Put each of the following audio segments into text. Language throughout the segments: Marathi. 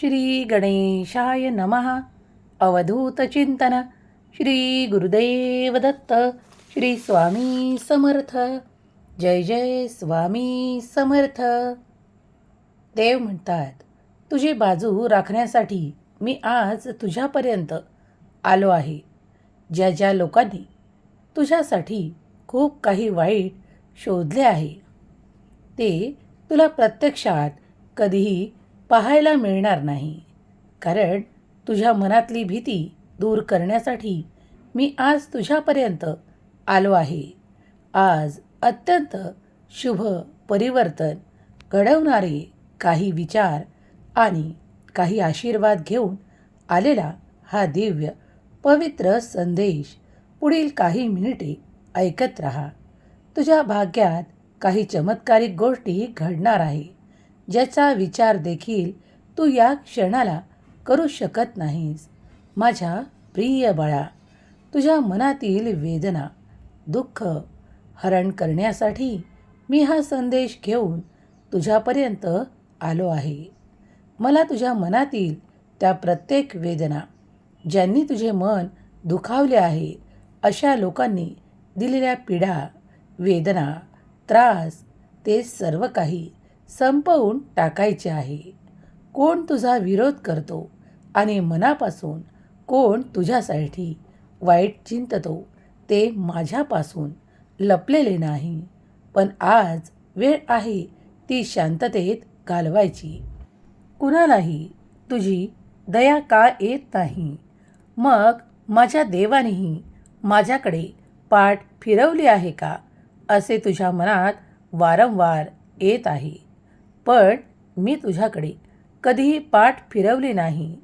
श्री गणेशाय नमः अवधूतचिंतन श्री गुरुदेव दत्त. श्री स्वामी समर्थ. जय जय स्वामी समर्थ. देव म्हणतात तुझी बाजू राखण्यासाठी मी आज तुझ्यापर्यंत आलो आहे. ज्या ज्या लोकांनी तुझ्यासाठी खूप काही वाईट शोधले आहे ते तुला प्रत्यक्षात कधीही पाहायला मिळणार नाही. कारण तुझ्या मनातली भीती दूर करण्यासाठी मी आज तुझ्यापर्यंत आलो आहे. आज अत्यंत शुभ परिवर्तन घडवणारे काही विचार आणि काही आशीर्वाद घेऊन आलेला हा दिव्य पवित्र संदेश पुढील काही मिनिटे ऐकत रहा. तुझ्या भाग्यात काही चमत्कारिक गोष्टी घडणार आहे. ज्याचा विचार देखील तू या क्षणाला करू शकत नाहीस. माझ्या प्रिय बाळा तुझ्या मनातील वेदना दुःख हरण करण्यासाठी मी हा संदेश घेऊन तुझ्यापर्यंत आलो आहे. मला तुझ्या मनातील त्या प्रत्येक वेदना ज्यांनी तुझे मन दुखावले आहे अशा लोकांनी दिलेल्या पीडा वेदना त्रास ते सर्व काही संपवून टाकायचे आहे. कोण तुझा विरोध करतो आणि मनापासून कोण तुझ्यासाठी वाईट चिंततो ते माझ्यापासून लपलेले नाही. पण आज वेळ आहे ती शांततेत घालवायची. कुणालाही तुझी दया का येत नाही? मग माझ्या देवानेही माझ्याकडे पाठ फिरवली आहे का? असे तुझ्या मनात वारंवार येत आहे. पण मी तुझ्याकडे कधीही पाठ फिरवली नाही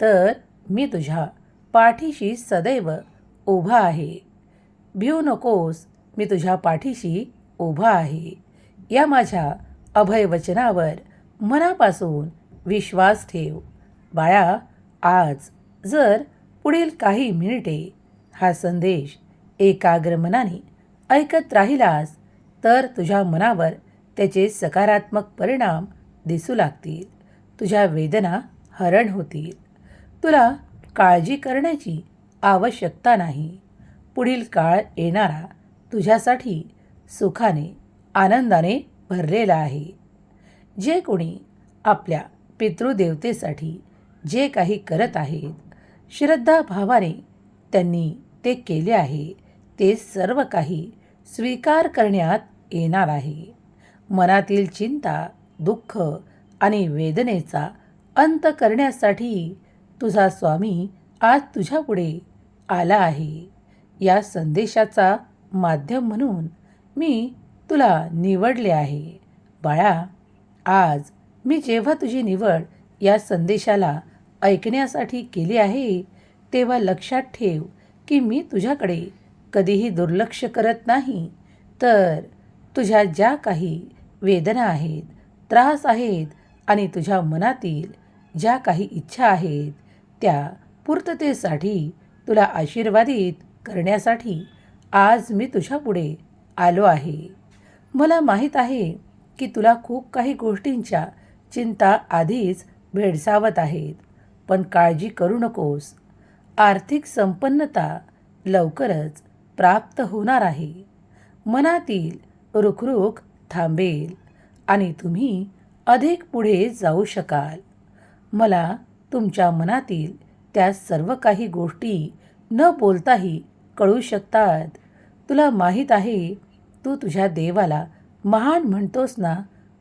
तर मी तुझ्या पाठीशी सदैव उभा आहे. भिऊ नकोस मी तुझ्या पाठीशी उभा आहे. या माझ्या अभयवचनावर मनापासून विश्वास ठेव. बाळा आज जर पुढील काही मिनिटे हा संदेश एकाग्र मनाने ऐकत राहिलास तर तुझ्या मनावर त्याचे सकारात्मक परिणाम दिसू लागतील. तुझ्या वेदना हरण होतील. तुला काळजी करण्याची आवश्यकता नाही. पुढील काळ येणारा तुझ्यासाठी सुखाने आनंदाने भरलेला आहे. जे कोणी आपल्या पितृदेवतेसाठी जे काही करत आहेत श्रद्धाभावाने त्यांनी ते केले आहे ते सर्व काही स्वीकार करण्यात येणार आहे. मनातील चिंता दुःख आणि वेदनेचा अंत करण्यासाठी तुझा स्वामी आज तुझ्यापुढे आला आहे. या संदेशाचा माध्यम म्हणून मी तुला निवडले आहे. बाळा आज मी जेव्हा तुझी निवड या संदेशाला ऐकण्यासाठी केली आहे तेव्हा लक्षात ठेव की मी तुझ्याकडे कधीही दुर्लक्ष करत नाही. तर तुझ्या ज्या काही वेदना आहेत त्रास आहेत आणि तुझ्या मनातील ज्या काही इच्छा आहेत त्या पूर्ततेसाठी तुला आशीर्वादित करण्यासाठी आज मी तुझ्यापुढे आलो आहे. मला माहीत आहे की तुला खूप काही गोष्टींच्या चिंता आधीच भेडसावत आहेत पण काळजी करू नकोस. आर्थिक संपन्नता लवकरच प्राप्त होणार आहे. मनातील रुखरुख थांबेल आणि तुम्ही अधिक पुढे जाऊ शकाल. मला तुमच्या मनातील त्या सर्व काही गोष्टी न बोलताही कळू शकतात. तुला माहीत आहे तू तुझ्या देवाला महान म्हणतोस ना?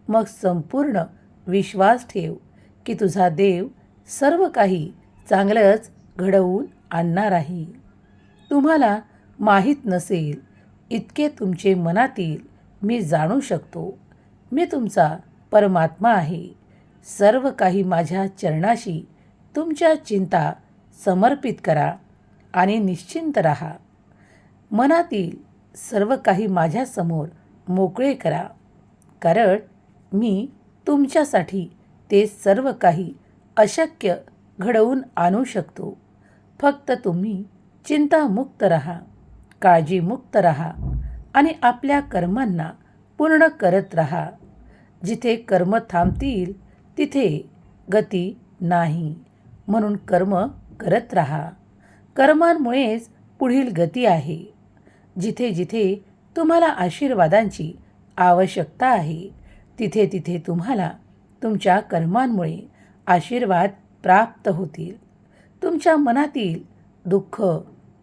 मग संपूर्ण विश्वास ठेव की तुझा देव सर्व काही चांगलंच घडवून आणणार आहे. तुम्हाला माहीत नसेल इतके तुमचे मनातील मी जाणू शकतो मी तुमचा परमात्मा आहे. सर्व काही माझ्या चरणाशी तुमच्या चिंता समर्पित करा आणि निश्चिंत राहा. मनातील सर्व काही माझ्यासमोर मोकळे करा. कारण मी तुमच्यासाठी ते सर्व काही अशक्य घडवून आणू शकतो. फक्त तुम्ही चिंतामुक्त राहा काळजीमुक्त राहा. आणि आपल्या कर्मांना पूर्ण करत राहा. जिथे कर्म थांबतील तिथे गती नाही. म्हणून कर्म करत राहा. कर्मांमुळेच पुढील गती आहे. जिथे जिथे तुम्हाला आशीर्वादांची आवश्यकता आहे तिथे तिथे तुम्हाला तुमच्या कर्मांमुळे आशीर्वाद प्राप्त होतील. तुमच्या मनातील दुःख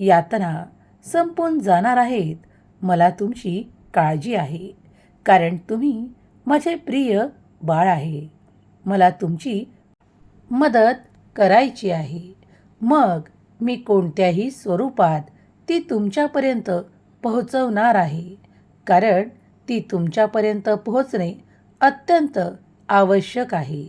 यातना संपून जाणार आहेत. मला तुमची काळजी आहे कारण तुम्ही माझे प्रिय बाळ आहे. मला तुमची मदत करायची आहे. मग मी कोणत्याही स्वरूपात ती तुमच्यापर्यंत पोहोचवणार आहे कारण ती तुमच्यापर्यंत पोहोचणे अत्यंत आवश्यक आहे.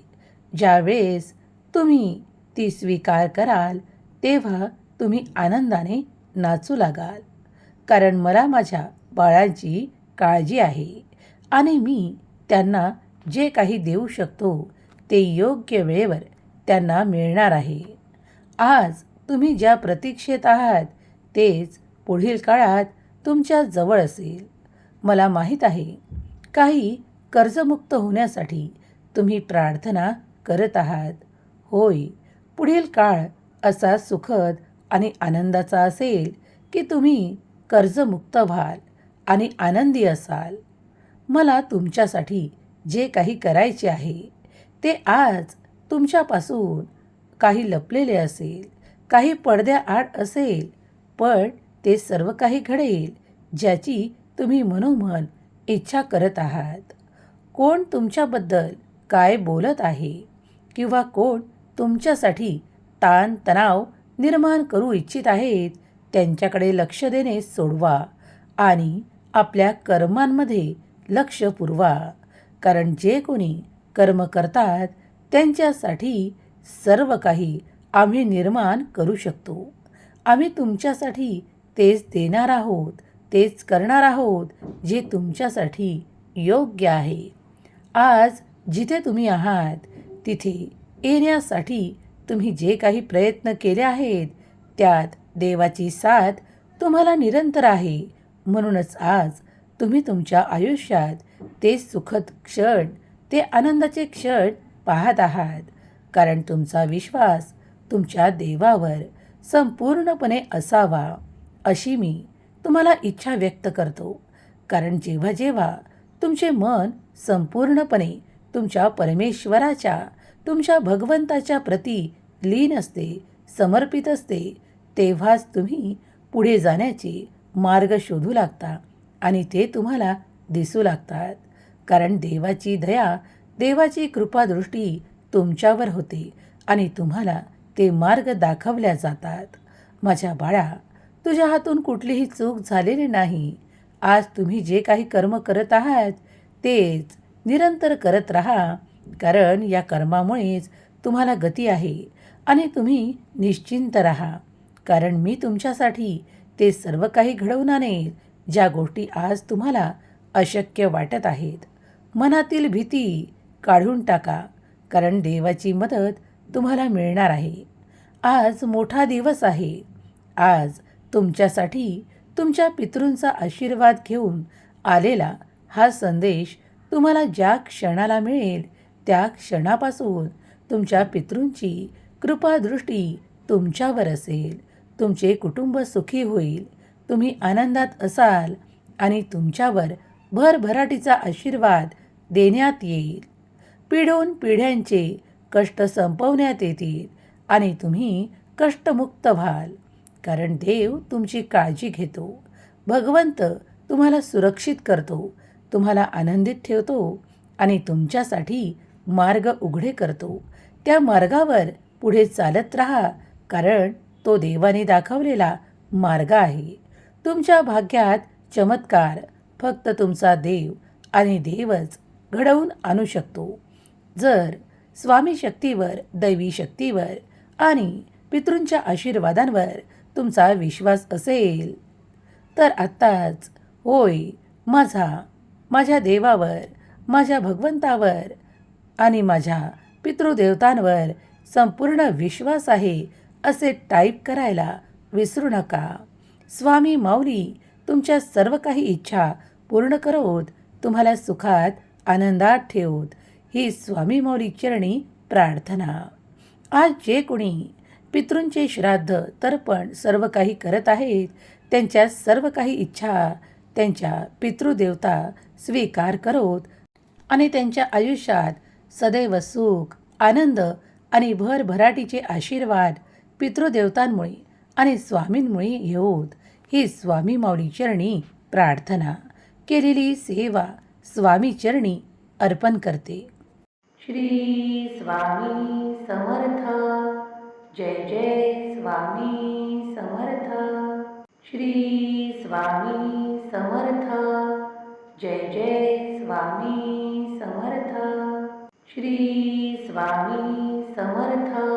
ज्यावेळेस तुम्ही ती स्वीकार कराल तेव्हा तुम्ही आनंदाने नाचू लागाल. कारण मला माझ्या बाळांची काळजी आहे आणि मी त्यांना जे काही देऊ शकतो ते योग्य वेळेवर त्यांना मिळणार आहे. आज तुम्ही ज्या प्रतीक्षेत आहात तेच पुढील काळात तुमच्या जवळ असेल. मला माहीत आहे काही कर्जमुक्त होण्यासाठी तुम्ही प्रार्थना करत आहात. होय पुढील काळ असा सुखद आणि आनंदाचा असेल की तुम्ही कर्जमुक्त व्हाल आणि आनंदी असाल. मला तुमच्यासाठी जे काही करायचे आहे ते आज तुमच्यापासून काही लपलेले असेल काही पडद्याआड असेल पण ते सर्व काही घडेल ज्याची तुम्ही मनोमन इच्छा करत आहात. कोण तुमच्याबद्दल काय बोलत आहे किंवा कोण तुमच्यासाठी ताणतणाव निर्माण करू इच्छित आहेत त्यांच्याकडे लक्ष देणे सोडवा आणि आपल्या कर्मांमध्ये लक्ष पुरवा. कारण जे कोणी कर्म करतात त्यांच्यासाठी सर्व काही आम्ही निर्माण करू शकतो. आम्ही तुमच्यासाठी तेच देणार आहोत तेच करणार आहोत जे तुमच्यासाठी योग्य आहे. आज जिथे तुम्ही आहात तिथे येण्यासाठी तुम्ही जे काही प्रयत्न केले आहेत त्यात देवाची साथ तुम्हाला निरंतर आहे. म्हणूनच आज तुम्ही तुमच्या आयुष्यात ते सुखद क्षण ते आनंदाचे क्षण पाहत आहात. कारण तुमचा विश्वास तुमच्या देवावर संपूर्णपणे असावा अशी मी तुम्हाला इच्छा व्यक्त करतो. कारण जेव्हा जेव्हा तुमचे मन संपूर्णपणे तुमच्या परमेश्वराच्या तुमच्या भगवंताच्या प्रती लीन असते समर्पित असते तेव्हाच तुम्ही पुढे जाण्याचे मार्ग शोधू लागता आणि ते तुम्हाला दिसू लागतात. कारण देवाची दया देवाची कृपादृष्टी तुमच्यावर होते आणि तुम्हाला ते मार्ग दाखवल्या जातात. माझ्या बाळा तुझ्या हातून कुठलीही चूक झालेली नाही. आज तुम्ही जे काही कर्म करत आहात तेच निरंतर करत राहा. कारण या कर्मामुळेच तुम्हाला गती आहे आणि तुम्ही निश्चिंत राहा. कारण मी तुमच्यासाठी ते सर्व काही घडवून आणेल ज्या गोष्टी आज तुम्हाला अशक्य वाटत आहेत मनातील भीती काढून टाका कारण देवाची मदत तुम्हाला मिळणार आहे. आज मोठा दिवस आहे. आज तुमच्यासाठी तुमच्या पितृंचा आशीर्वाद घेऊन आलेला हा संदेश तुम्हाला ज्या क्षणाला मिळेल त्या क्षणापासून तुमच्या पितृंची कृपादृष्टी तुमच्यावर असेल. तुमचे कुटुंब सुखी होईल. तुम्ही आनंदात असाल आणि तुमच्यावर भरभराटीचा आशीर्वाद देण्यात येईल. पिढून पिढ्यांचे कष्ट संपवण्यात येतील आणि तुम्ही कष्टमुक्त व्हाल. कारण देव तुमची काळजी घेतो. भगवंत तुम्हाला सुरक्षित करतो. तुम्हाला आनंदित ठेवतो आणि तुमच्यासाठी मार्ग उघडे करतो. त्या मार्गावर पुढे चालत राहा. कारण तो देवाने दाखवलेला मार्ग आहे. तुमच्या भाग्यात चमत्कार फक्त तुमचा देव आणि देवच घडवून आणू शकतो. जर स्वामी शक्तीवर दैवी शक्तीवर आणि पितृंच्या आशीर्वादांवर तुमचा विश्वास असेल तर आत्ताच होय माझा माझ्या देवावर माझ्या भगवंतावर आणि माझ्या पितृदेवतांवर संपूर्ण विश्वास आहे असे टाईप करायला विसरू नका. स्वामी माऊली तुमच्या सर्व काही इच्छा पूर्ण करवत तुम्हाला सुखात आनंदात ठेवत. ही स्वामी मौली चरणी प्रार्थना. आज जे कोणी पितृंचे श्राद्ध तर्पण सर्व काही करत आहेत त्यांच्या सर्व काही इच्छा त्यांच्या पितृदेवता स्वीकार करत आणि त्यांच्या आयुष्यात सदैव सुख आनंद आणि भरभराटीचे आशीर्वाद पितृदेवतांमुळे आणि स्वामींमुळे येऊत. ही स्वामी माऊली चरणी प्रार्थना केलेली सेवा स्वामी चरणी अर्पण करते. श्री स्वामी समर्थ. जय जय स्वामी समर्थ. श्री स्वामी समर्थ. जय जय स्वामी समर्थ. श्री स्वामी समर्थ.